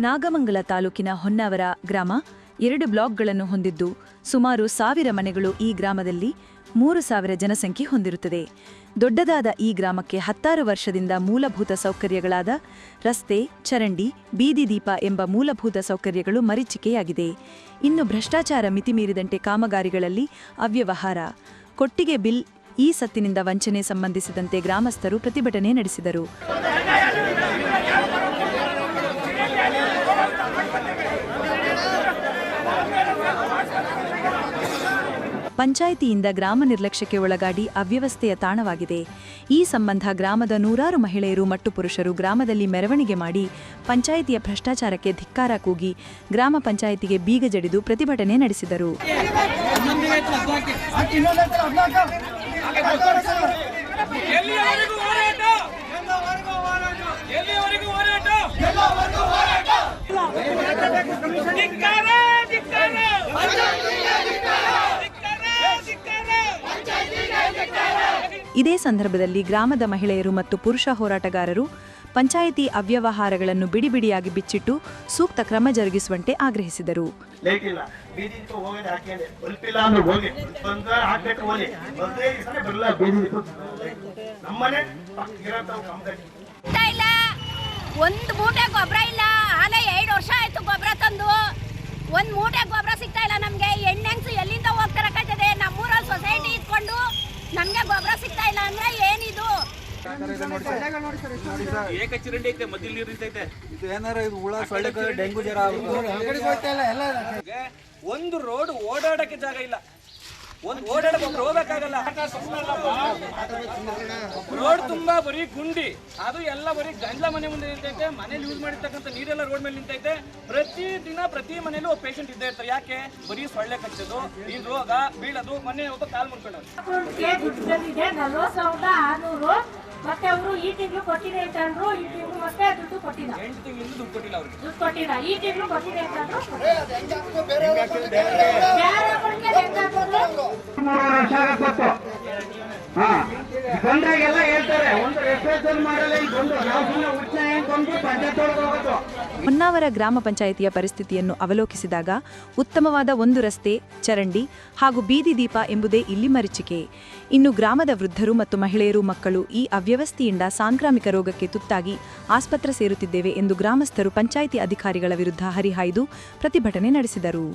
ನಾಗಮಂಗಲ ತಾಲೂಕಿನ ಹೊನ್ನಾವರ ಗ್ರಾಮ ಎರಡು ಬ್ಲಾಕ್ಗಳನ್ನು ಹೊಂದಿದ್ದು ಸುಮಾರು ಸಾವಿರ ಮನೆಗಳು ಈ ಗ್ರಾಮದಲ್ಲಿ ಮೂರು ಸಾವಿರ ಜನಸಂಖ್ಯೆ ಹೊಂದಿರುತ್ತದೆ. ದೊಡ್ಡದಾದ ಈ ಗ್ರಾಮಕ್ಕೆ ಹತ್ತಾರು ವರ್ಷದಿಂದ ಮೂಲಭೂತ ಸೌಕರ್ಯಗಳಾದ ರಸ್ತೆ, ಚರಂಡಿ, ಬೀದಿ ದೀಪ ಎಂಬ ಮೂಲಭೂತ ಸೌಕರ್ಯಗಳು ಮರೀಚಿಕೆಯಾಗಿದೆ. ಇನ್ನು ಭ್ರಷ್ಟಾಚಾರ ಮಿತಿಮೀರಿದಂತೆ ಕಾಮಗಾರಿಗಳಲ್ಲಿ ಅವ್ಯವಹಾರ. ಕೊಟ್ಟಿಗೆ ಬಿಲ್, ಈ ಸತ್ತಿನಿಂದ ವಂಚನೆ ಸಂಬಂಧಿಸಿದಂತೆ ಗ್ರಾಮಸ್ಥರು ಪ್ರತಿಭಟನೆ ನಡೆಸಿದರು. ಪಂಚಾಯಿತಿಯಿಂದ ಗ್ರಾಮ ನಿರ್ಲಕ್ಷ್ಯಕ್ಕೆ ಒಳಗಾಡಿ ಅವ್ಯವಸ್ಥೆಯ ತಾಣವಾಗಿದೆ. ಈ ಸಂಬಂಧ ಗ್ರಾಮದ ನೂರಾರು ಮಹಿಳೆಯರು ಮತ್ತು ಪುರುಷರು ಗ್ರಾಮದಲ್ಲಿ ಮೆರವಣಿಗೆ ಮಾಡಿ ಪಂಚಾಯಿತಿಯ ಭ್ರಷ್ಟಾಚಾರಕ್ಕೆ ಧಿಕ್ಕಾರ ಕೂಗಿ ಗ್ರಾಮ ಪಂಚಾಯಿತಿಗೆ ಬೀಗ ಜಡಿದು ಪ್ರತಿಭಟನೆ ನಡೆಸಿದರು ಎಲ್ಲಿಯವರೆಗೂ ಹೋರಾಟ ಎಲ್ಲಿಯವರೆಗೂ ಹೋರಾಟ ಧಿಕ್ಕಾರ, ಧಿಕ್ಕಾರ. ಧಿಕ್ಕಾರ, ಧಿಕ್ಕಾರ. ಇದೇ ಸಂದರ್ಭದಲ್ಲಿ ಗ್ರಾಮದ ಮಹಿಳೆಯರು ಮತ್ತು ಪುರುಷ ಹೋರಾಟಗಾರರು ಪಂಚಾಯಿತಿ ಅವ್ಯವಹಾರಗಳನ್ನು ಬಿಡಿಬಿಡಿಯಾಗಿ ಬಿಚ್ಚಿಟ್ಟು ಸೂಕ್ತ ಕ್ರಮ ಜರುಗಿಸುವಂತೆ ಆಗ್ರಹಿಸಿದರು. ಒಂದೇ ಮೂಟೆ ಗೊಬ್ಬರ ಇಲ್ಲ. ಆಲೆ ಎರಡು ವರ್ಷ ಆಯ್ತು ಗೊಬ್ಬರ ತಂದು. ಒಂದು ಮೂಟೆ ಗೊಬ್ಬರ ಸಿಗ್ತಾ ಇಲ್ಲ ನಮಗೆ. ಎಣ್ಣೆಂಗ್ಸು ಏಕಚರಂಡಿ ಐತೆ ಮದ್ದಿಲ್ ನೀರು ನಿಂತೈತೆ. ಇದು ಏನಾರ ಇದು ಹುಳ ಸೊಳ್ಳೆ ಡೆಂಗು ಜ್ವರ ಒಂದು ರೋಡ್ ಓಡಾಡಕ್ಕೆ ಜಾಗ ಇಲ್ಲ. ಒಂದು ಓಡಾಡಬೇಕು ಹೋಗ್ಬೇಕಾಗಲ್ಲ. ರೋಡ್ ತುಂಬಾ ಬರೀ ಗುಂಡಿ. ಅದು ಎಲ್ಲ ಬರೀ ಗಂಡ್ಲ ಮನೆ ಮುಂದೆ ನಿಂತೈತೆ ಮನೇಲಿ ಯೂಸ್ ಮಾಡಿರ್ತಕ್ಕಂಥ ನೀರೆಲ್ಲ ರೋಡ್ ಮೇಲೆ ನಿಂತೈತೆ. ಪ್ರತಿ ದಿನ ಪ್ರತಿ ಮನೇಲೂ ಒಬ್ಬ ಪೇಷಂಟ್ ಇದ್ದೇ ಇರ್ತಾರೆ. ಯಾಕೆ? ಬರೀ ಸೊಳ್ಳೆ ಕಚ್ಚೋದು ಈ ರೋಗ ಬೀಳೋದು ಮನೆ ಒಬ್ಬ ಕಾಲ್ ಆರ್ನೂರು. ಮತ್ತೆ ಅವರು ಈ ತಿಂಗಳು ಕೊಟ್ಟಿದೆ ಅಂತಂದ್ರು ಈ ತಿಂಗಳು ಮತ್ತೆ ದುಡ್ಡು ಕೊಟ್ಟಿಲ್ಲ. ಎಂಟು ತಿಂಗಳಿಂದ ದುಡ್ಡು ಕೊಟ್ಟಿಲ್ಲ ಅವ್ರಿಗೆ. ದುಡ್ಡು ಕೊಟ್ಟಿಲ್ಲ. ಈ ತಿಂಗಳು ಕೊಟ್ಟಿದೆ ಅಂತಂದ್ರು ಮೂರುವರೆ ಹಾ ಬಂದಾಗೆಲ್ಲ ಹೇಳ್ತಾರೆ ಒಂದು ಮಾಡಲ್ಲ ಬಂದು ನಾವು ಸುಮ್ಮನೆ ಪಂಚಾಯತ್ ಹೊನ್ನಾವರ ಗ್ರಾಮ ಪಂಚಾಯಿತಿಯ ಪರಿಸ್ಥಿತಿಯನ್ನು ಅವಲೋಕಿಸಿದಾಗ ಉತ್ತಮವಾದ ಒಂದು ರಸ್ತೆ, ಚರಂಡಿ ಹಾಗೂ ಬೀದಿ ದೀಪ ಎಂಬುದೇ ಇಲ್ಲಿ ಮರೀಚಿಕೆ. ಇನ್ನು ಗ್ರಾಮದ ವೃದ್ಧರು ಮತ್ತು ಮಹಿಳೆಯರು ಮಕ್ಕಳು ಈ ಅವ್ಯವಸ್ಥೆಯಿಂದ ಸಾಂಕ್ರಾಮಿಕ ರೋಗಕ್ಕೆ ತುತ್ತಾಗಿ ಆಸ್ಪತ್ರೆ ಸೇರುತ್ತಿದ್ದೇವೆ ಎಂದು ಗ್ರಾಮಸ್ಥರು ಪಂಚಾಯಿತಿ ಅಧಿಕಾರಿಗಳ ವಿರುದ್ಧ ಹರಿಹಾಯ್ದು ಪ್ರತಿಭಟನೆ ನಡೆಸಿದರು.